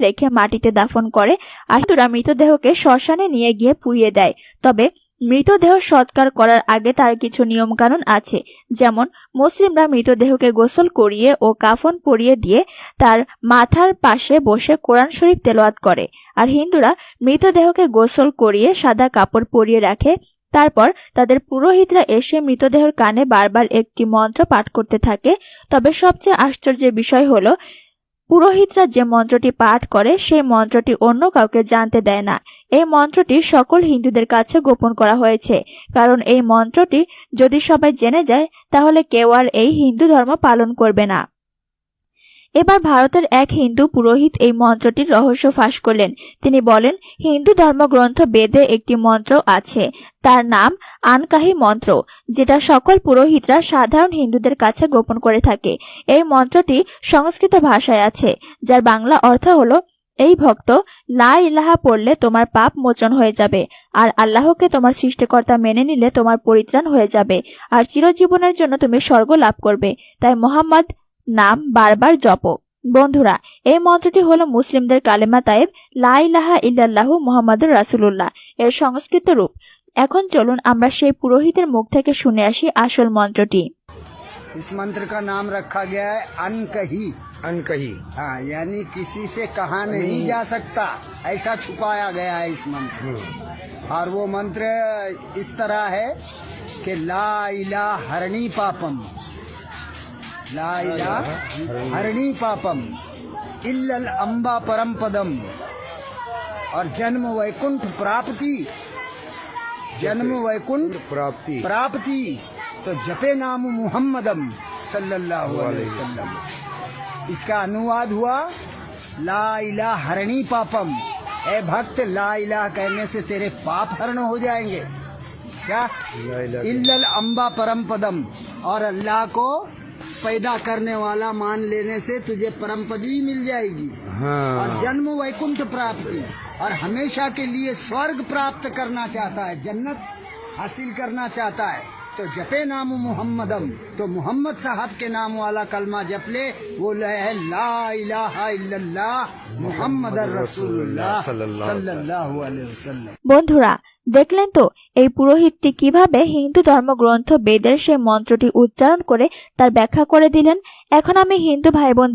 রেখে মাটিতে দাফন করে আর হিন্দুরা মৃতদেহকে শ্মশানে নিয়ে গিয়ে পুড়িয়ে দেয়। তবে মৃতদেহ সৎকার করার আগে তার কিছু নিয়মকানুন আছে, যেমন মুসলিমরা মৃতদেহকে গোসল করিয়ে ও কাফন পরিয়ে দিয়ে তার মাথার পাশে বসে কোরআন শরীফ তেলাওয়াত করে। আর হিন্দুরা মৃতদেহকে গোসল করিয়ে সাদা কাপড় পরিয়ে রাখে। তারপর তাদের পুরোহিতরা এসে মৃতদেহের কানে বারবার একটি মন্ত্র পাঠ করতে থাকে। তবে সবচেয়ে আশ্চর্যের বিষয় হলো পুরোহিতরা যে মন্ত্রটি পাঠ করে, সেই মন্ত্রটি অন্য কাউকে জানতে দেয় না। এই মন্ত্রটি সকল হিন্দুদের কাছে গোপন করা হয়েছে, কারণ এই মন্ত্রটি যদি সবাই জেনে যায়, তাহলে কেউ আর এই হিন্দু ধর্ম পালন করবে না। এবার ভারতের এক হিন্দু পুরোহিত এই মন্ত্রটির রহস্য ফাঁস করলেন। তিনি বলেন, হিন্দু ধর্মগ্রন্থ বেদে একটি মন্ত্র আছে। তার নাম আনকাহি মন্ত্র, যেটা সকল পুরোহিতরা সাধারণ হিন্দুদের কাছে গোপন করে থাকে। এই মন্ত্রটি সংস্কৃত ভাষায় আছে, যার বাংলা অর্থ হলো, এই ভক্ত, লা ইলাহা পড়লে তোমার পাপ মোচন হয়ে যাবে, আর আল্লাহকে তোমার সৃষ্টিকর্তা মেনে নিলে তোমার পরিত্রাণ হয়ে যাবে, আর চিরজীবনের জন্য তুমি স্বর্গ লাভ করবে। তাই মোহাম্মদ নাম বারবার জপ বন্ধুরা এই মন্ত্রটি হলো মুসলিমদের কালেমা তাইব লা ইলাহা ইল্লাল্লাহু মুহাম্মাদুর রাসূলুল্লাহ এর সংস্কৃত রূপ এখন চলুন আমরা সেই পুরোহিতের মুখ থেকে শুনে আসি আসল মন্ত্রটি इस मंत्र का नाम रखा गया है अनकही अनकही हाँ यानी किसी से कहा नहीं जा सकता ऐसा छुपाया गया है इस मंत्र में। और वो मंत्र इस तरह है कि ला इला हरणी पापम ला इला हरणी पापम इल्लल अम्बा परम पदम और जन्म वैकुंठ प्राप्ति। जन्म वैकुंठ प्राप्ति। प्राप्ति। तो जपे नाम मुहम्मदम सल्लल्लाहु अलैहि वसल्लम। इसका अनुवाद हुआ ला इला हरणी पापम। ए भक्त ला इला कहने से तेरे पाप हरण हो जाएँगे। क्या? इल्लल अम्बा परम पदम। और अल्लाह को पैदा करने वाला मान लेने से तुझे परम पदवी मिल जाएगी। हाँ। और जन्म वैकुंठ प्राप्ति। और हमेशा के लिए स्वर्ग प्राप्त करना चाहता है जन्नत हासिल करना चाहता है। तो जपे नाम मुहम्मदम तो मोहम्मद साहब के नाम वाला कलमा जप ले वो है ला इलाहा इल्लल्लाह मुहम्मद रसूलुल्लाह सल्लल्लाहु सल्लल्लाहु अलैहि वसल्लम বন্ধুরা দেখলেন তো এই পুরোহিতটি কিভাবে হিন্দু ধর্মগ্রন্থ বেদের সেই মন্ত্রটি উচ্চারণ করে তার ব্যাখ্যা করে দিলেন এখন আমি হিন্দু ভাই বোন